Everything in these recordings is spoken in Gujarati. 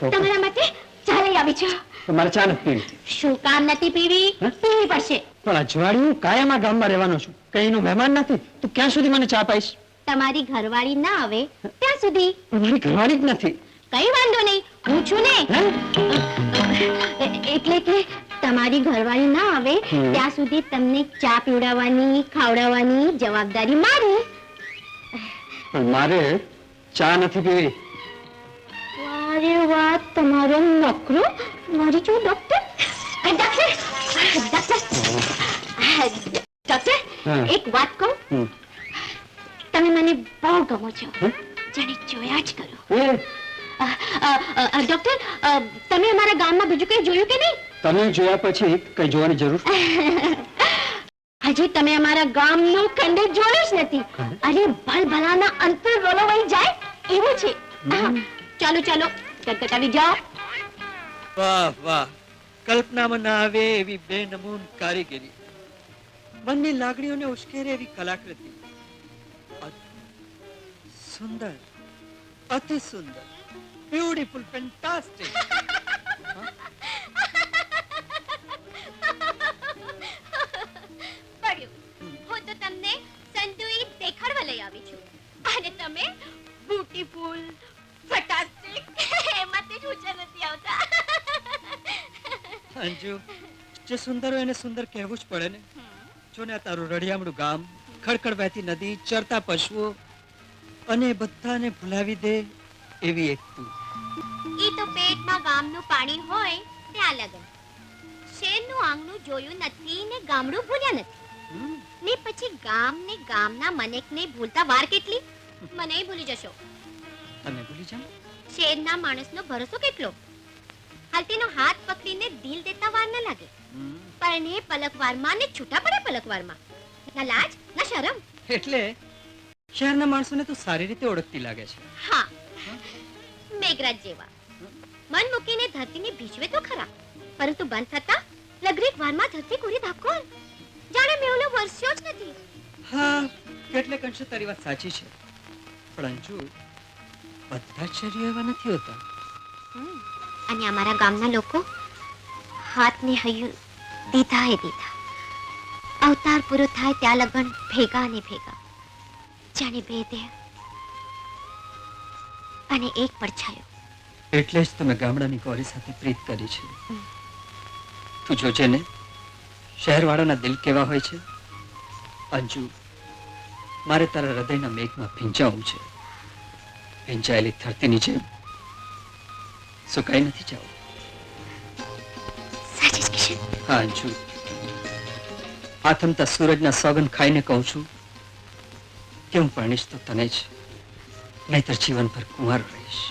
તમારા માટે ચા લઈ આવી છું. તો મારે ચા નથી પીવી. શું કામ નથી પીવી? પીવી પડશે. પણ અજવાળિયું કાયમ આ ગામમાં રહેવાનો છું. કઈ એનો મહેમાન નથી. તું ક્યાં સુધી મને ચા પાઈશ? તમારી ઘરવાળી ના આવે ત્યાં સુધી. મારી ઘરવાળી જ નથી. કઈ વાંધો નહીં. હું છું ને. એટલે કે તમારી ઘરવાળી ના આવે ત્યાં સુધી તમને ચા પીવડાવવાની ખાવડાવવાની જવાબદારી મારી. મારે ચા નથી પીવી. અરે વાહ. તમારો નકરો મારી જો ડોક્ટર ડોક્ટર ડોક્ટર ડોક્ટર એક વાત કહું? તમે મને બહુ ગમો છો? જાણે જોયા જ કરો. ડોક્ટર તમે અમારા ગામમાં બીજું કઈ જોયું કે નહીં? તમે જોયા પછી કઈ જોવાની જરૂર? હજી તમે અમારા ગામનું ખંડેર જોયું જ નથી. અરે ભલભલાના અંતર રોલો વહી જાય એવું છે. ચાલો ચાલો. કટકટાવી જાઓ. વાહ વાહ. કલ્પનામાં ના આવે એવી બે કારીગરી. મનની લાગણીઓને ઉશ્કેરે એવી કલાકૃતિ. સુંદર. અતિ સુંદર. બ્યુટીફુલ ફેન્ટાસ્ટિક હું? તો તમને સંતુલિત દેખાડવા લઈ આવી છું. અને તમે બ્યુટીફુલ ફટાસ્ટિક એમાંથી જ ઊંચા નથી આવતા. અંજુ જે સુંદર હોય એને સુંદર કહેવું જ પડે ને. જો ને તારું રળિયામણું ગામ ખડખડ વહેતી નદી ચરતા પશુઓ અને બધાને ભૂલાવી દે એવી એક તું. ઈ તો પેટમાં ગામનું પાણી હોય ત્યાં લગન શેરનું આંગણું જોયું નથી ને ગામડું ભૂલ્યા નથી. ને પછી ગામ ને ગામના મનેકને ભૂલતા વાર કેટલી? મને ભૂલી જશો. તમે ભૂલી જાઓ. શેરના માણસનો ભરોસો કેટલો? હાલતીનો હાથ પકડીને દિલ દેતા વાર ન લાગે. પણ એ પલકવારમાં ને છૂટા પડે પલકવારમાં. ના લાજ ના શરમ. એટલે શહેરના માણસોને તું સારી રીતે ઓળખતી લાગે છે. હા. મેઘરાજ જેવા. મન મૂકીને ધરતીને ભીજવે તો ખરા. પરંતુ બંધ થતા લગરીક વારમાં ધરતી કોરી ધાકોલ જાણે મેવલો વરસ્યો જ નથી. હા કેટલે અંશે તારી વાત સાચી છે. પણ અંજુ બધા જ શરીરો એવા નથી હોતા. અને અમારા ગામના લોકો હાથને હૈયું દીધા એ દીધા. અવતાર પૂરો થાય ત્યાં લગન ભેગા ને ભેગા. જાણે બે દેહ અને એક પડછાયો એટલે જ તમે ગામડાની ગૌરી સાથે પ્રીત કરી છે. તું જોજે ને શહેરવાળાના દિલ કેવા હોય છે? અંજુ મારે તારા હૃદયના મેઘમાં ભીંજાવું છે. ભીંજાયેલી ધરતીની જેમ. સુકાઈ નથી જવું સાચી જ કિશન હા અંજુ આથમતા સૂરજના સોગન ખાઈને કહું છું કે હું પરણીશ તો તને જ? નહીતર જીવનભર કુંવારો રહીશ.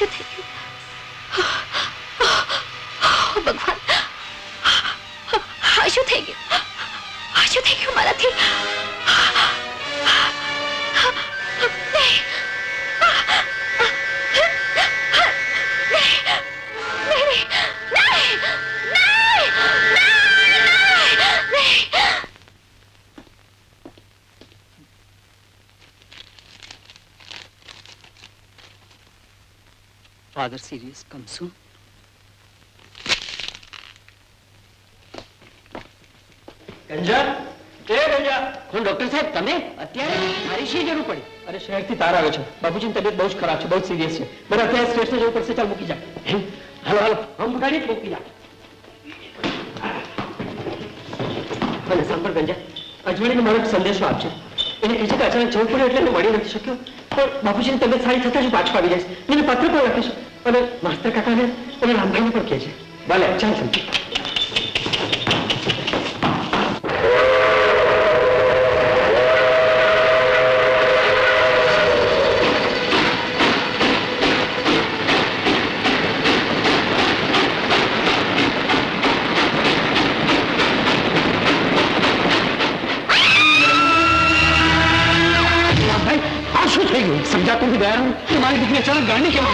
શું થઈ ગયું ભગવાન આ શું થઈ ગયું આ શું થઈ ગયું મારાથી નહીં. Father serious Come soon. ગંજા? એ ગંજા કોણ ડોક્ટર સાહેબ તમે? અત્યારે મારી શી જરૂર પડી? અરે શહેરથી તાર આવે છે. બાપુજીની તબિયત બહુ જ ખરાબ છે બહુ સિરિયસ છે. બરાબર અત્યારે સ્ટેશને જવું પડશે ચાલ મૂકી જા? હાલો હાલો હમ જ મૂકી જા. અને સાંભળ ગંજા. અજવાણીને મારો સંદેશો આપશે એને કહે છે કે અચાનક જવું પડ્યું એટલે મળી નથી શક્યો. પણ બાપુજીની તબિયત સારી થતા જ પાછું આવી જાય એને પત્ર પણ લખીશ અને માસ્તર કાકાને અને રામભાઈને પણ કહે છે. ભલે, ચાલ સમજી. સમજાતું નથી દયારામ કે દીકરી અચાનક ગાંડી કેમ